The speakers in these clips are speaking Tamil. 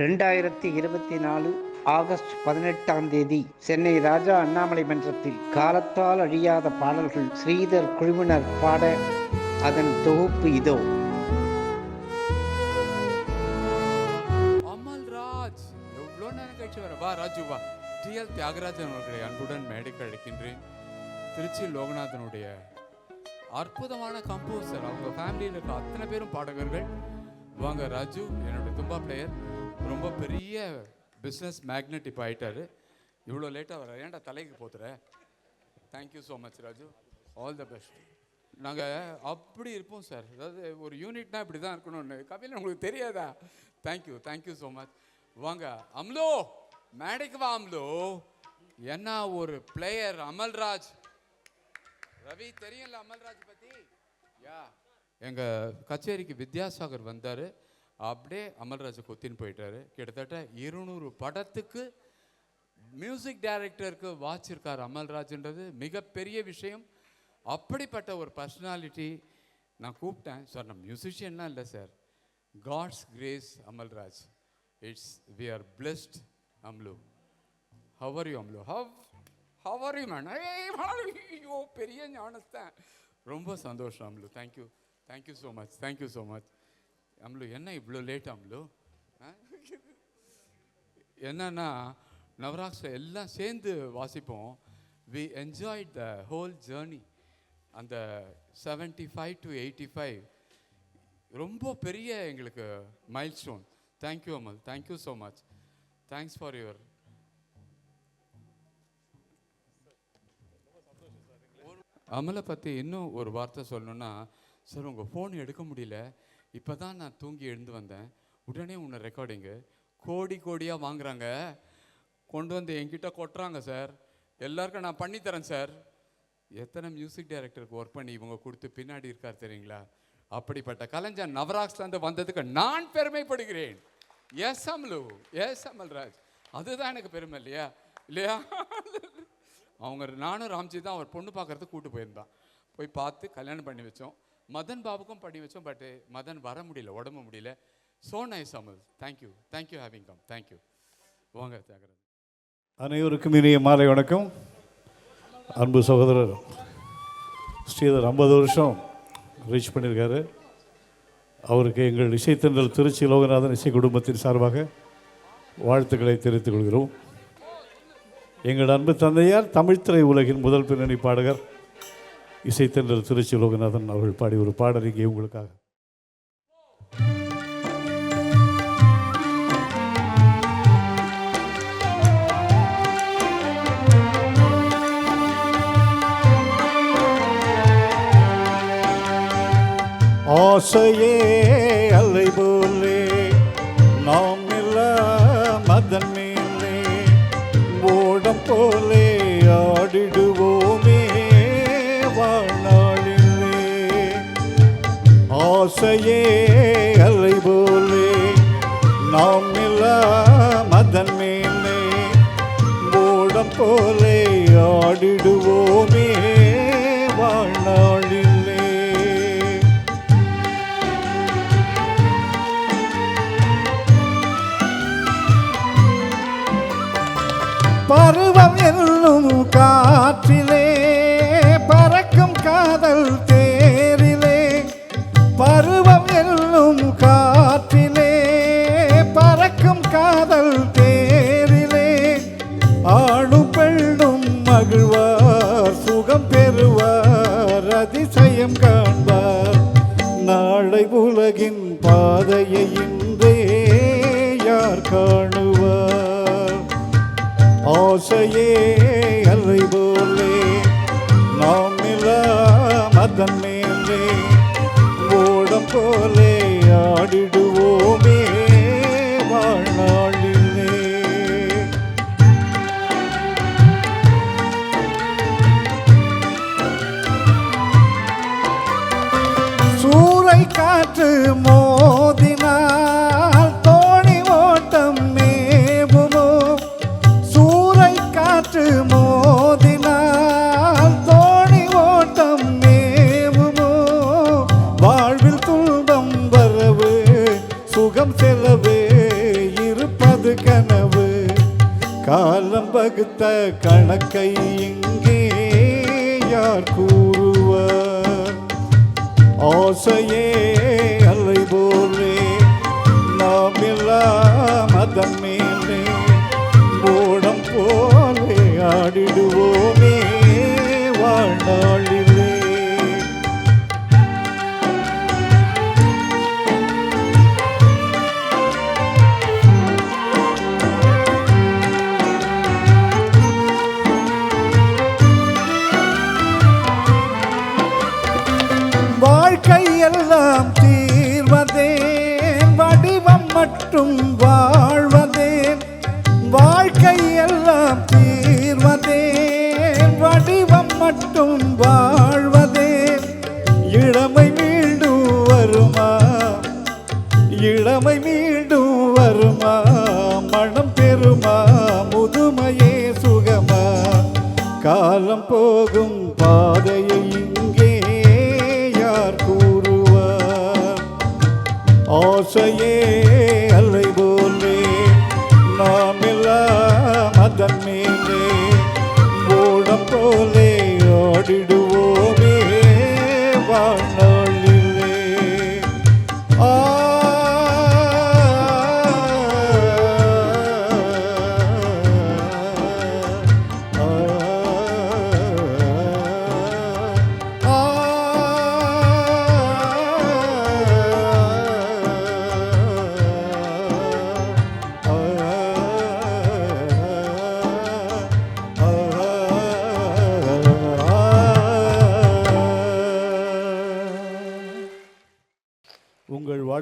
ரெண்டாயிரத்தி இருபத்தி நாலு ஆகஸ்ட் பதினெட்டாம் தேதி சென்னை ராஜா அண்ணாமலை மன்றத்தில் காலத்தால் அழியாத பாடல்கள் ஸ்ரீதர் குழுவினர் பாட அதன் தொகுப்பு இதோ. அமல் ராஜ் எவ்வளோ நேரம் கழிச்சு வர? வா ராஜு வா. டிஎல் தியாகராஜன் அவர்களை அன்புடன் மேடைக்கு அழைக்கின்றேன். திருச்சி லோகநாதனுடைய அற்புதமான கம்போசர் அவங்க ஃபேமிலியில் இருக்க அத்தனை பேரும் பாடகர்கள். வாங்க ராஜு என்னோட தும்பா பிளேயர் ரொம்ப பெரிய பிஸ்னஸ் மேக்னெட் இப்போ ஆயிட்டாரு. இவ்வளோ லேட்டாக வர ஏன்டா தலைக்கு போத்துற? Thank you so much Raju. All the best நாங்கள் அப்படி இருப்போம் சார் அதாவது ஒரு யூனிட்னா இப்படி தான் இருக்கணும்னு. கபிலன் உங்களுக்கு தெரியாதா? தேங்க்யூ தேங்க்யூ ஸோ மச் வாங்க அம்லோ! மேடைக்கு வா அம்லோ. என்ன ஒரு பிளேயர் அமல்ராஜ்? ரவி தெரியல அமல்ராஜ் பற்றி யா எங்கள் கச்சேரிக்கு வித்யாசாகர் வந்தார். அப்படியே அமல்ராஜை கொத்தின்னு போயிட்டாரு. கிட்டத்தட்ட இருநூறு படத்துக்கு மியூசிக் டைரக்டருக்கு வாச்சிருக்கார் அமல்ராஜ்ன்றது மிகப்பெரிய விஷயம். அப்படிப்பட்ட ஒரு பர்சனாலிட்டி நான் கூப்பிட்டேன். சார் நான் மியூசிஷியன்லாம் இல்லை sir. God's grace Amalraj. It's we are blessed Amlu. How are you Amlu? How how are you man ஐயோ பெரிய ஞானஸ்தான். ரொம்ப சந்தோஷம் Amlu. Thank you thank you so much thank you so much Amlu என்ன இவ்வளோ லேட் அம்லு? ஆ? என்னன்னா நவராக்ஷ எல்லாம் சேர்ந்து வாசிப்போம். We enjoy the whole journey அந்த seventy five to eighty five ரொம்ப பெரிய எங்களுக்கு milestone thank you Amal thank you so much thanks for your அமலை பற்றி இன்னும் ஒரு வார்த்தை சொல்லணுன்னா சார் உங்கள் ஃபோன் எடுக்க முடியல. இப்போ தான் நான் தூங்கி எழுந்து வந்தேன். உடனே உன்னை ரெக்கார்டிங்கு கோடி கோடியாக வாங்குறாங்க. கொண்டு வந்து என்கிட்ட கொட்டுறாங்க சார் எல்லாருக்கும் நான் பண்ணித்தரேன் சார் எத்தனை மியூசிக் டைரக்டருக்கு ஒர்க் பண்ணி இவங்க கொடுத்து பின்னாடி இருக்கார் தெரியுங்களா? அப்படிப்பட்ட கலைஞர் நவராக்ஸ்லேருந்து வந்ததுக்கு நான் பெருமைப்படுகிறேன். S Amalu S Amalraj. அதுதான் எனக்கு பெருமை இல்லையா? இல்லையா? அவங்க நானும் ராம்ஜி தான் அவர் பொண்ணு பார்க்கறதுக்கு கூட்டு போயிருந்தான். போய் பார்த்து கல்யாணம் பண்ணி வச்சோம். மதன் பாபுக்கும் பண்ணி வச்சோம் பட் மதன் வர முடியல உடம்பு முடியல. So nice Amal thank you thank you having come thank you வாங்க தியாகராஜ். அனைவருக்கும் இனிய மாலை வணக்கம். அன்பு சகோதரர் ஸ்ரீதர் ஐம்பது வருஷம் ரீச் பண்ணியிருக்காரு. அவருக்கு எங்கள் இசைத்தன்றல் திருச்சி லோகநாதன் இசை குடும்பத்தின் சார்பாக வாழ்த்துக்களை தெரிவித்துக் கொள்கிறோம். எங்கள் அன்பு தந்தையார் தமிழ்த்திரை உலகின் முதல் பின்னணி பாடகர் இசைத்தன்றல் திருச்சி லோகநாதன் அவர்கள் பாடி ஒரு பாடல் இங்கே உங்களுக்காக. ஆசையே அலை போலே நாம் ஆசையே அலை போலே. நாம் எல்லாம் மதன் மேலே ஓடம் போலே ஆடிடுவோமே வாழ்நாள் பாதையை இன்றே யார் காணுவார்? ஆசையே அலை போலே நாம் எல்லாம் அதன் மேலே ஓடம் போலே ஆடிடுவோமே. போலே ஆடிடுவோமே வாழ்க்கையெல்லாம் தீர்வதே வடிவம் மட்டும் வாழ்வதே. இளமை மீண்டும் வருமா? இளமை ஆடிடுவோமே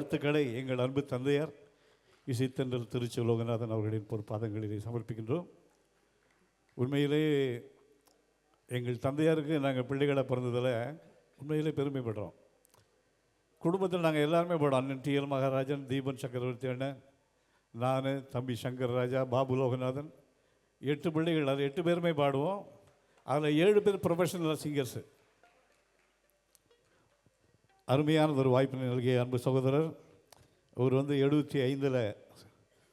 வாழ்த்துக்களை எங்கள் அன்பு தந்தையார் இசைத்தன்றல் திருச்சி லோகநாதன் அவர்களின் பொற்பாதங்களிலே சமர்ப்பிக்கின்றோம். உண்மையிலே எங்கள் தந்தையாருக்கு நாங்கள் பிள்ளைகளை பிறந்ததில் உண்மையிலே பெருமைப்படுறோம். குடும்பத்தில் நாங்கள் எல்லாருமே பாடுவோம் அண்ணன் டிஎல் மகாராஜன் தீபன் சக்கரவர்த்தி அண்ணன் நான் தம்பி சங்கர் ராஜா பாபு லோகநாதன். எட்டு பிள்ளைகள் அது எட்டு பேருமே பாடுவோம். அதில் ஏழு பேர் ப்ரொஃபஷனல் சிங்கர்ஸு அருமையான ஒரு வாய்ப்பு நல்கிய அன்பு சகோதரர். அவர் வந்து எழுபத்தி ஐந்தில்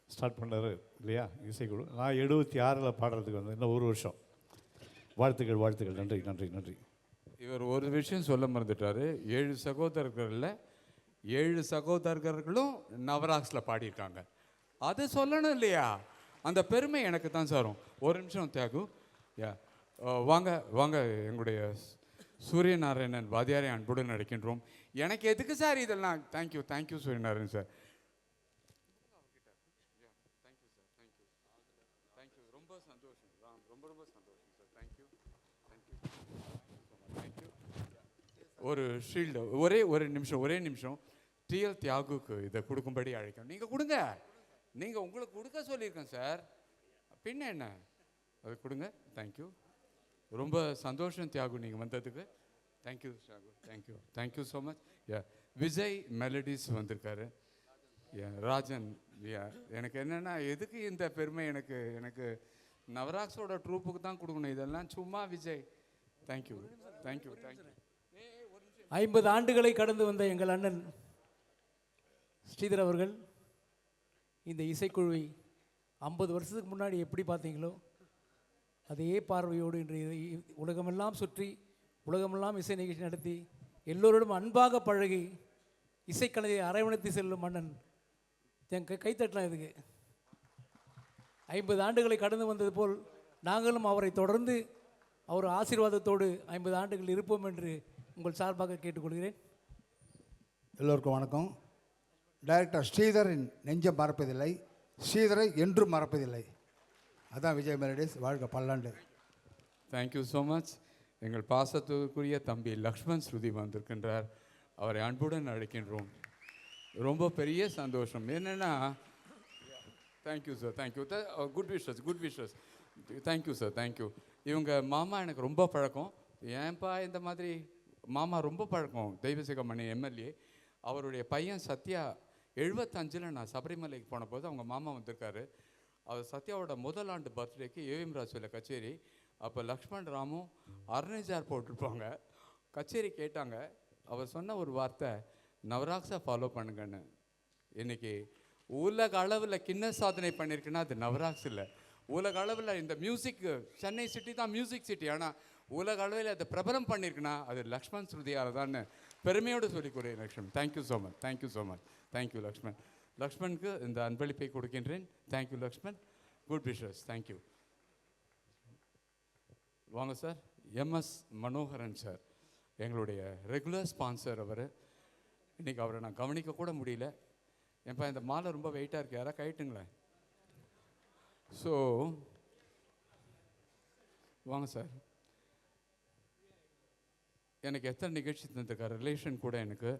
ஸ்டார்ட் பண்ணார் இல்லையா? இசைக்குழு. நான் எழுபத்தி ஆறில் பாடுறதுக்கு வந்து இன்னும் ஒரு வருஷம். வாழ்த்துக்கள் வாழ்த்துக்கள். நன்றி நன்றி நன்றி. இவர் ஒரு விஷயம் சொல்ல மறந்துட்டாரு. ஏழு சகோதரர்களில் ஏழு சகோதரர்களும் நவராக்ஸில் பாடியிருக்காங்க. அதை சொல்லணும் இல்லையா? அந்த பெருமை எனக்கு தான் சாரும். ஒரு நிமிஷம் தியாகு. யா வாங்க வாங்க எங்களுடைய சூரியநாராயணன் வாதியாரை அன்புடன் நடக்கின்றோம் எனக்கு எதுக்கு சார் இதெல்லாம்? தேங்க்யூ தேங்க்யூ சூரியநாராயணன் சார் ரொம்ப சந்தோஷம் ரொம்ப ரொம்ப சந்தோஷம் sir. Thank you thank you ஒரு ஷீல்டு ஒரே ஒரு நிமிஷம் ஒரே நிமிஷம். டிஎல் தியாகுக்கு இதை கொடுக்கும்படி அழைக்கணும் நீங்கள் கொடுங்க. நீங்கள் உங்களுக்கு கொடுக்க சொல்லியிருக்கேன் சார். பின்ன என்ன? அது கொடுங்க. தேங்க்யூ ரொம்ப சந்தோஷம் தியாகு நீங்கள் வந்ததுக்கு. Thank you Thiyagu. Thank you thank you so much yeah Vijay melodies வந்திருக்காரு. யா ராஜன். யா எனக்கு என்னென்னா எதுக்கு இந்த பெருமை எனக்கு எனக்கு நவராக்ஸோட ட்ரூப்புக்கு தான் கொடுக்கணும். இதெல்லாம் சும்மா விஜய். தேங்க்யூ தேங்க்யூ தேங்க்யூ ஐம்பது ஆண்டுகளை கடந்து வந்த எங்கள் அண்ணன் ஸ்ரீதர் அவர்கள் இந்த இசைக்குழுவை ஐம்பது வருஷத்துக்கு முன்னாடி எப்படி பார்த்தீங்களோ அதே பார்வையோடு இன்று இ- உலகமெல்லாம் சுற்றி உலகமெல்லாம் இசை நிகழ்ச்சி நடத்தி எல்லோரோடும் அன்பாக பழகி இசைக்கலையை அரவணைத்து செல்லும் மன்னன். என் கை கைத்தட்டலாம் இதுக்கு ஐம்பது ஆண்டுகளை கடந்து வந்தது போல் நாங்களும் அவரை தொடர்ந்து அவர் ஆசீர்வாதத்தோடு ஐம்பது ஆண்டுகள் இருப்போம் என்று உங்கள் சார்பாக கேட்டுக்கொள்கிறேன். எல்லோருக்கும் வணக்கம். டைரக்டர் ஸ்ரீதரின் நெஞ்சம் மறப்பதில்லை ஸ்ரீதரை என்றும் மறப்பதில்லை. அதான் விஜய் மெரடிஸ் வாழ்க பல்லாண்டு. தேங்க்யூ ஸோ மச் எங்கள் பாசத்துக்குரிய தம்பி லக்ஷ்மண் ஸ்ருதி வந்திருக்கின்றார். அவரை அன்புடன் அழைக்கின்றோம். ரொம்ப பெரிய சந்தோஷம். என்னென்னா thank you sir thank you good wishes good wishes thank you sir thank you இவங்க மாமா எனக்கு ரொம்ப பழக்கம். ஏன்பா இந்த மாதிரி மாமா ரொம்ப பழக்கம்? தெய்வசேகமணி எம்எல்ஏ. அவருடைய பையன் சத்யா எழுபத்தஞ்சில் நான் சபரிமலைக்கு போன போது அவங்க மாமா வந்திருக்காரு. அவர் சத்யாவோட முதல் ஆண்டு பர்த்டேக்கு ஏவிஎம் ராஜுவில் கச்சேரி. அப்போ லக்ஷ்மண் ராமும் அருணேஜார் போட்டிருப்பாங்க. கச்சேரி கேட்டாங்க. அவர் சொன்ன ஒரு வார்த்தை நவராக்ஸை ஃபாலோ பண்ணுங்கன்னு. இன்றைக்கி உலக அளவில் கிண்ண சாதனை பண்ணியிருக்குன்னா அது நவராக்ஸ் இல்லை. உலக அளவில் இந்த மியூசிக் சென்னை சிட்டி தான் மியூசிக் சிட்டி ஆனால் உலக அளவில் அதை பிரபலம் பண்ணியிருக்குன்னா அது லக்ஷ்மண் ஸ்ருதியால் தான் பெருமையோடு சொல்லிக்கூறிய Lakshman. Thank you so much thank you so much thank you Lakshman. லக்ஷ்மணுக்கு இந்த அன்பளிப்பை கொடுக்கின்றேன். Thank you Lakshman good wishes thank you வாங்க சார் எம்எஸ் மனோகரன் சார் எங்களுடைய ரெகுலர் ஸ்பான்சர் அவர். இன்னைக்கு அவரை நான் கவனிக்க கூட முடியல. ஏன்பா இந்த மாலை ரொம்ப வெயிட்டாக இருக்கு. யாராவது கைட்டுங்களேன் ஸோ வாங்க சார் எனக்கு எத்தனை நிகழ்ச்சி தந்திருக்கார்? ரிலேஷன் கூட எனக்கு.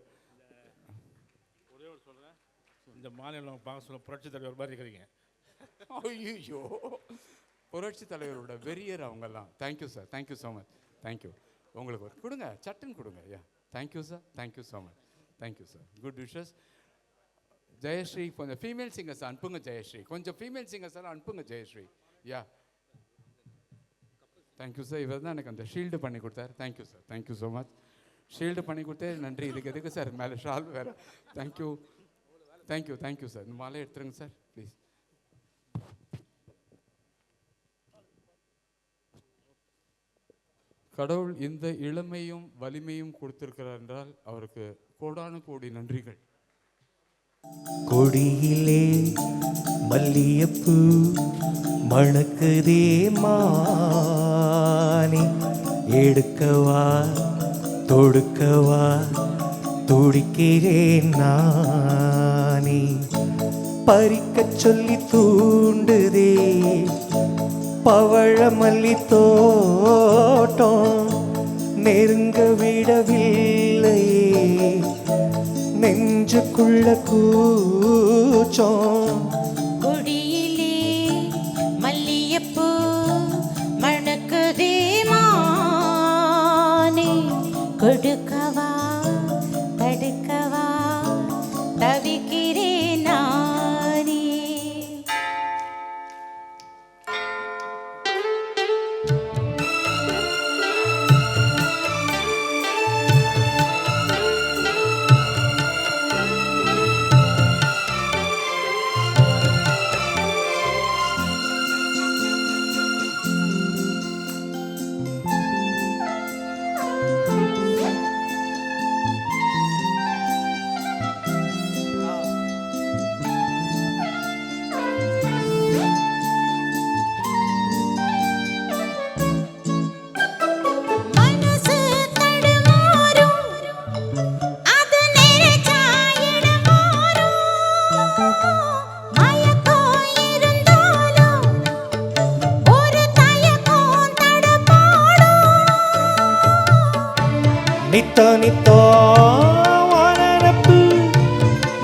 இந்த மாநிலம் பார்க்க சொல்ல புரட்சி தலைவர் மாதிரி இருக்கிறீங்க. ஐயோ புரட்சி தலைவரோட வெறியர் அவங்கெல்லாம். Thank you sir thank you so much thank you உங்களுக்கு ஒரு கொடுங்க சட்டுன்னு கொடுங்க. Yeah thank you sir thank you so much thank you sir good wishes Jayashree கொஞ்சம் ஃபீமேல் சிங்கர்ஸ் அனுப்புங்க ஜெயஸ்ரீ கொஞ்சம் ஃபீமேல் சிங்கர்ஸ் எல்லாம் அனுப்புங்க ஜெயஸ்ரீ யா தேங்க்யூ சார் இவர் தான் எனக்கு அந்த ஷீல்டு பண்ணி கொடுத்தாரு. Thank you sir thank you so much shield பண்ணி கொடுத்தே நன்றி. இதுக்கு எதுக்கு சார் மேலே ஷால் வேறு. தேங்க்யூ தேங்க்யூ தேங்க்யூ சார் இந்த மாலை எடுத்துருங்க சார் ப்ளீஸ் கடவுள் இந்த இளமையும் வலிமையும் கொடுத்திருக்கிறார் என்றால் அவருக்கு கோடானு கோடி நன்றிகள். கொடியிலே மல்லியப்பூ மணக்குதே மானே. எடுக்கவா தொடுக்கவா துடிக்கிறேன் நானே. பறிக்கச் சொல்லி தூண்டுதே. பவழமல்லி தோட்டம் நெருங்க விடவில்லையே. நெஞ்சுக்குள்ள கூச்சம். கொடியிலே மல்லியப்பூ மணக்குதே மானே. கொடுக்கவா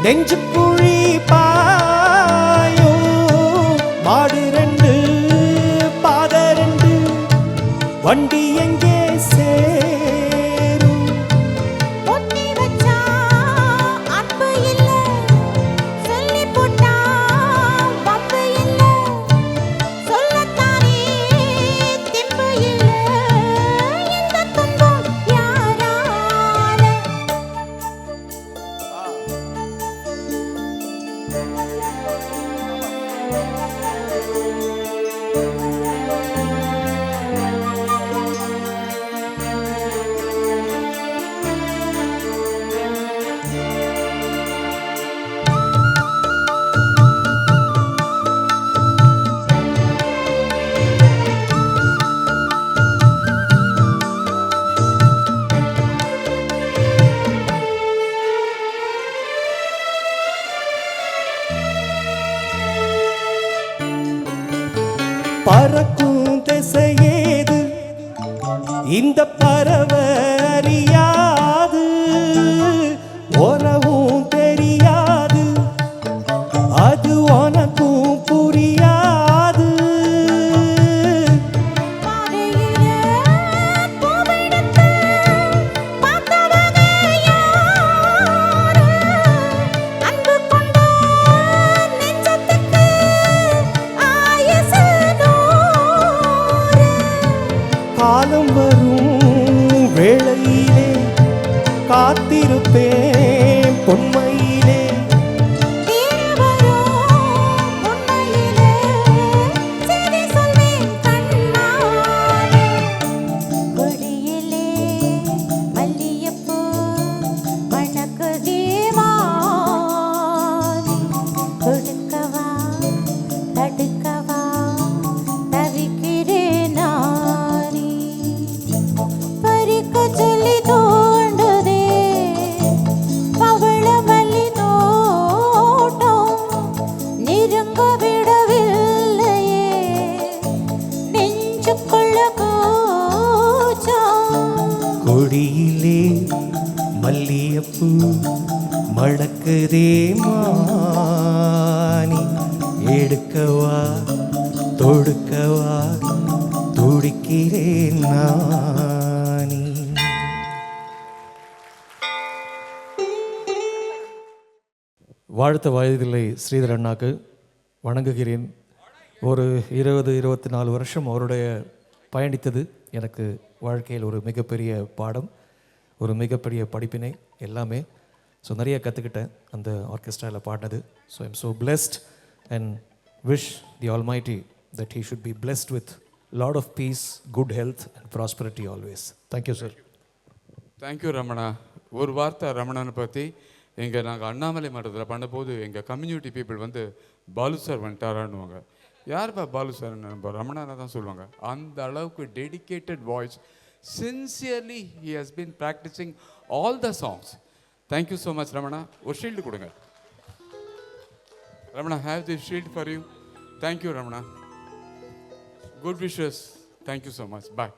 நெஞ்சு குழி பாயும். மாடு ரெண்டு பாத ரெண்டு வண்டி பறக்கும் திசையேது? இந்த பறவை at did. தொடுக்கவா துடிக்கிறேன் நானி. வாழ்த்த வயதில்லை ஸ்ரீதர் அண்ணாக்கு. வணங்குகிறேன். ஒரு இருபது இருபத்தி நாலு வருஷம் அவருடைய பயணித்தது. எனக்கு வாழ்க்கையில் ஒரு மிகப்பெரிய பாடம் ஒரு மிகப்பெரிய படிப்பினை எல்லாமே. ஸோ நிறைய கற்றுக்கிட்டேன் அந்த ஆர்கெஸ்ட்ராவில் பாடினது. So I'm so blessed and wish the almighty that he should be lot with lot of peace good health and Thank always sir. Sir you, Ramana ஒரு வார்த்தை ரமணனை பற்றி எங்கள் நாங்கள் அண்ணாமலை மன்றத்தில் பண்ணும்போது எங்கள் கம்யூனிட்டி பீப்புள் வந்து பாலு சார் வந்துட்டாரான்னுவாங்க. யாருப்பா பாலு சார் நம்ம ரமணனை தான் சொல்லுவாங்க. அந்த அளவுக்கு dedicated voice sincerely he has been practising all the songs thank you so much Ramana ஒரு ஷீல்டு கொடுங்க. Ramana have the shield for you thank you Ramana good wishes thank you so much bye